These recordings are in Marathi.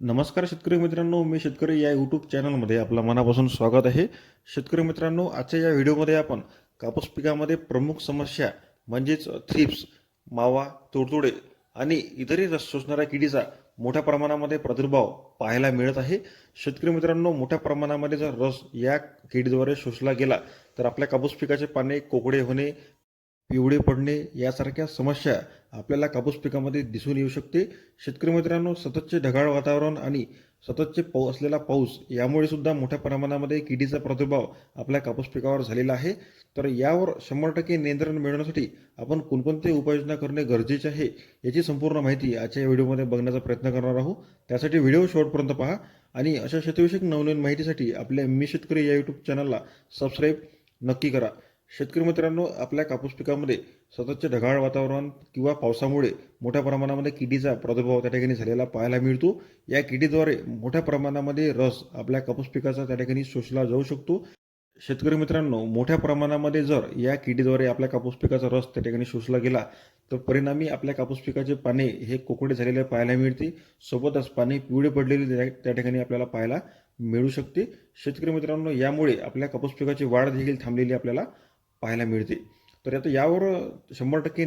नमस्कार शेतकरी मित्रांनो मी शेतकरी या यूट्यूब चॅनलमध्ये आपलं मनापासून स्वागत आहे. शेतकरी मित्रांनो आजच्या या व्हिडिओमध्ये आपण कापूस पिकामध्ये प्रमुख समस्या म्हणजेच थ्रिप्स मावा तुडतुडे आणि इतरही रस शोषणाऱ्या किडीचा मोठ्या प्रमाणामध्ये प्रादुर्भाव पाहायला मिळत आहे. शेतकरी मित्रांनो मोठ्या प्रमाणामध्ये जर रस या किडीद्वारे शोषला गेला तर आपल्या कापूस पिकाचे पाने कोकडे होणे पिवळे पडणे यासारख्या समस्या आपल्याला कापूस पिकामध्ये दिसून येऊ शकते. शेतकरी मित्रांनो सततचे ढगाळ वातावरण आणि सततचे पाऊ असलेला पाऊस यामुळे सुद्धा मोठ्या प्रमाणामध्ये किडीचा प्रादुर्भाव आपल्या कापूस पिकावर झालेला आहे. तर यावर शंभर टक्के नियंत्रण मिळवण्यासाठी आपण कोणकोणते उपाययोजना करणे गरजेचे आहे याची संपूर्ण माहिती आजच्या व्हिडिओमध्ये बघण्याचा प्रयत्न करणार आहोत. त्यासाठी व्हिडिओ शेवटपर्यंत पहा आणि अशा शेतीविषयक नवनवीन माहितीसाठी आपल्या मी शेतकरी या यूट्यूब चॅनलला सबस्क्राईब नक्की करा. शेतकरी मित्रांनो आपल्या कापूस पिकामध्ये सततचे ढगाळ वातावरण किंवा पावसामुळे मोठ्या प्रमाणामध्ये किडीचा प्रादुर्भाव त्या ठिकाणी झालेला पाहायला मिळतो. या किडीद्वारे मोठ्या प्रमाणामध्ये रस आपल्या कापूस पिकाचा त्या ठिकाणी शोषला जाऊ शकतो. शेतकरी मित्रांनो मोठ्या प्रमाणामध्ये जर या किडीद्वारे आपल्या कापूस पिकाचा रस त्या ठिकाणी शोषला गेला तर परिणामी आपल्या कापूस पिकाचे पाने हे कोकडे झालेले पाहायला मिळते. सोबतच पाने पिवळे पडलेले त्या- त्या ठिकाणी आपल्याला पाहायला मिळू शकते. शेतकरी मित्रांनो यामुळे आपल्या कापूस पिकाची वाढ देखील थांबलेली आपल्याला पाहायला मिळते. तर आता यावर शंभर टक्के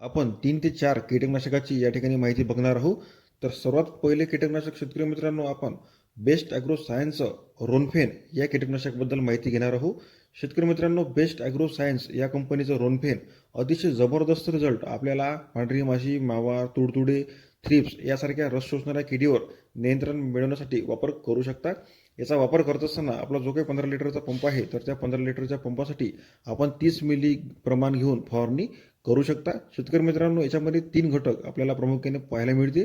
आपण तीन ते चार कीटकनाशकाची या ठिकाणी माहिती बघणार आहोत. तर सर्वात पहिले कीटकनाशक शेतकरी मित्रांनो आपण बेस्ट ॲग्रो सायन्स रोनफेन या कीटकनाशकाबद्दल माहिती घेणार आहोत. शेतकरी मित्रांनो बेस्ट ॲग्रो सायन्स या कंपनीचं रोनफेन अतिशय जबरदस्त रिझल्ट आपल्याला पांढरी माशी मावा तुडतुडे थ्रिप्स यासारख्या रस शोषणाऱ्या किडीवर नियंत्रण मिळवण्यासाठी वापर करू शकता. याचा वापर करत असताना आपला जो काही पंधरा लिटरचा पंप आहे तर त्या पंधरा लिटरच्या पंपासाठी आपण तीस मिली प्रमाण घेऊन फवारणी करू शकता. शेतकरी मित्रांनो याच्यामध्ये तीन घटक आपल्याला प्रामुख्याने पाहायला मिळते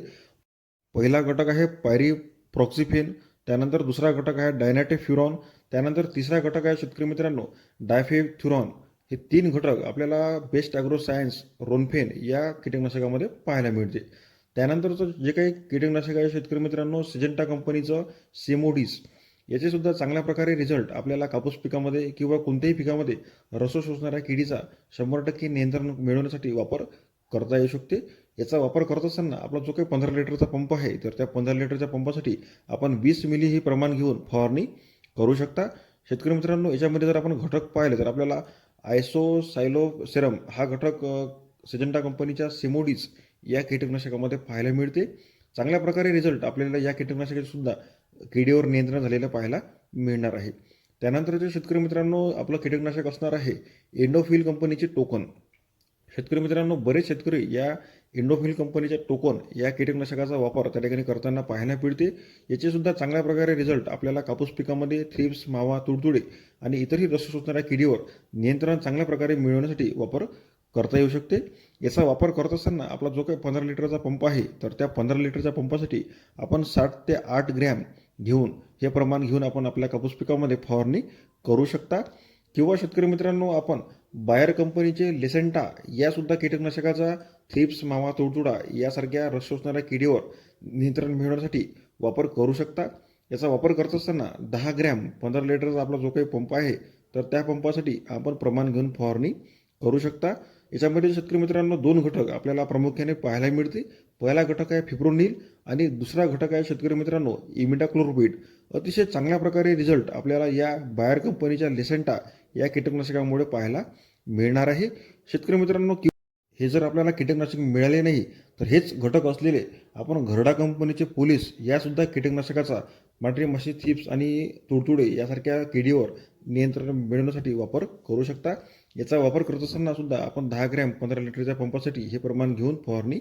पहिला घटक आहे पायरी प्रॉक्सिफेन त्यानंतर दुसरा घटक आहे डायनॅटेफ्युरॉन त्यानंतर तिसरा घटक आहे शेतकरी मित्रांनो डायफेथ्युरॉन हे तीन घटक आपल्याला बेस्ट ॲग्रो सायन्स रोनफेन या कीटकनाशकामध्ये पाहायला मिळते. त्यानंतरचं जे काही कीटकनाशक आहे शेतकरी मित्रांनो सिजेंटा कंपनीचं सेमोडीस याचे सुद्धा चांगल्या प्रकारे रिझल्ट आपल्याला कापूस पिकामध्ये किंवा कोणत्याही पिकामध्ये रस शोषणाऱ्या किडीचा शंभर टक्के नियंत्रण मिळवण्यासाठी वापर करता येऊ शकते. याचा वापर करत असताना आपला जो काही पंधरा लिटरचा पंप आहे तर त्या पंधरा लिटरच्या पंपासाठी आपण वीस मिली ही प्रमाण घेऊन फवारणी करू शकता. शेतकरी मित्रांनो याच्यामध्ये जर आपण घटक पाहिले तर आपल्याला आयसो सायलो सेरम हा घटक सिजंटा कंपनीच्या सिमोडीज या कीटकनाशकामध्ये पाहायला मिळते. चांगल्या प्रकारे रिझल्ट आपल्याला या कीटकनाशकाचे सुद्धा किडीवर नियंत्रण झालेलं पाहायला मिळणार आहे. त्यानंतर जे शेतकरी मित्रांनो आपलं कीटकनाशक असणार आहे एंडोफिल कंपनीचे टोकन शेतकरी मित्रांनो बरेच शेतकरी या इंडोफिल कंपनीच्या टोकन या कीटकनाशकाचा वापर त्या ठिकाणी करताना पाहायला मिळते. याचेसुद्धा चांगल्या प्रकारे रिझल्ट आपल्याला कापूस पिकामध्ये थ्रिप्स मावा तुडतुडे आणि इतरही रस सुचणाऱ्या किडीवर नियंत्रण चांगल्या प्रकारे मिळवण्यासाठी वापर करता येऊ शकते. याचा वापर करत असताना आपला जो काही पंधरा लिटरचा पंप आहे तर त्या पंधरा लिटरच्या पंपासाठी आपण साठ ते आठ ग्रॅम घेऊन हे प्रमाण घेऊन आपण आपल्या कापूस पिकामध्ये फवारणी करू शकता. किंवा शेतकरी मित्रांनो आपण बायर कंपनीचे लेसेंटा यासुद्धा कीटकनाशकाचा थ्रिप्स मावा तुडतुडा यासारख्या रस शोषणाऱ्या किडीवर नियंत्रण मिळवण्यासाठी वापर करू शकता. याचा वापर करत असताना दहा ग्रॅम पंधरा लिटरचा आपला जो काही पंप आहे तर त्या पंपासाठी आपण प्रमाण घेऊन फवारणी करू शकता. याच्यामध्ये शेतकरी मित्रांनो दोन घटक आपल्याला प्रामुख्याने पाहायला मिळते. पहिला घटक आहे फिप्रोनिल आणि दुसरा घटक आहे शेतकरी मित्रांनो इमिडाक्लोरोबिड अतिशय चांगल्या प्रकारे रिझल्ट आपल्याला या बायर कंपनीच्या लेसेंटा या कीटकनाशकामुळे पाहायला मिळणार आहे. शेतकरी मित्रांनो कि- हे जर आपल्याला कीटकनाशक मिळाले नाही तर हेच घटक असलेले आपण घरडा कंपनीचे पोलीस यासुद्धा कीटकनाशकाचा माटरी माशी चिप्स आणि तुडतुडे यासारख्या किडीवर नियंत्रण मिळवण्यासाठी वापर करू शकता. याचा वापर करत असताना सुद्धा आपण दहा ग्रॅम पंधरा लिटरच्या पंपासाठी हे प्रमाण घेऊन फवारणी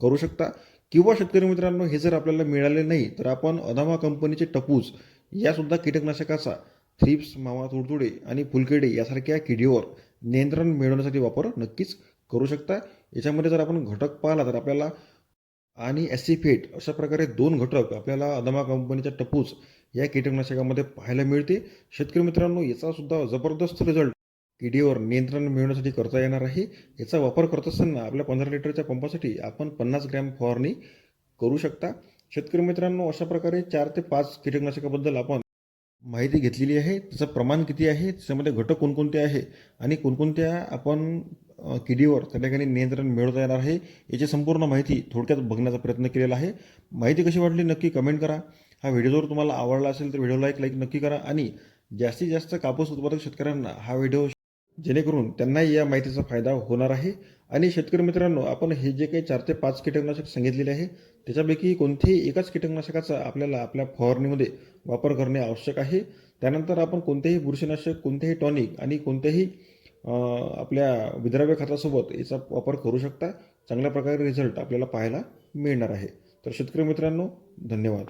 करू शकता. किंवा शेतकरी मित्रांनो हे जर आपल्याला मिळाले नाही तर आपण अदामा कंपनीचे टपूस यासुद्धा कीटकनाशकाचा थ्रिप्स मावा तुडतुडे आणि फुलकेडे यासारख्या किडीवर नियंत्रण मिळवण्यासाठी वापर नक्कीच करू शकता. याच्यामध्ये जर आपण घटक पाहिला तर आपल्याला आणि ॲसिफेट अशा प्रकारे दोन घटक आपल्याला अदमा कंपनीच्या टपूस या कीटकनाशकामध्ये पाहायला मिळते शेतकरी मित्रांनो याचा सुद्धा जबरदस्त रिझल्ट किडीवर नियंत्रण मिळवण्यासाठी करता येणार आहे. याचा वापर करत असताना आपल्या पंधरा लिटरच्या पंपासाठी आपण पन्नास ग्रॅम फवारणी करू शकता. शेतकरी मित्रांनो अशा प्रकारे चार ते पाच कीटकनाशकाबद्दल आपण माहिती घेतलेली आहे. त्याचं प्रमाण किती आहे? त्याच्यामध्ये घटक कोणकोणते आहे? आणि कोणकोणत्या आपण किडीवर त्या ठिकाणी नियंत्रण मिळवता येणार आहे याची संपूर्ण माहिती थोडक्यात बघण्याचा प्रयत्न केलेला आहे. माहिती कशी वाटली नक्की कमेंट करा. हा व्हिडिओ जर तुम्हाला आवडला असेल तर व्हिडिओला एक लाईक नक्की करा. आणि जास्तीत जास्त कापूस उत्पादक शेतकऱ्यांना हा व्हिडिओ जेणेकरून त्यांनाही या माहितीचा फायदा होणार आहे. आणि शेतकरी मित्रांनो आपण हे जे काही चार ते पाच कीटकनाशक सांगितलेले आहे त्याच्यापैकी कोणतेही एकाच कीटकनाशकाचा आपल्याला आपल्या फवारणीमध्ये वापर करणे आवश्यक आहे. त्यानंतर आपण कोणतेही बुरशीनाशक कोणतेही टॉनिक आणि कोणत्याही आपल्या विद्राव्य खतासोबत याचा वापर करू शकता. चांगल्या प्रकारे रिझल्ट आपल्याला पाहायला मिळणार आहे. तर शेतकरी मित्रांनो धन्यवाद.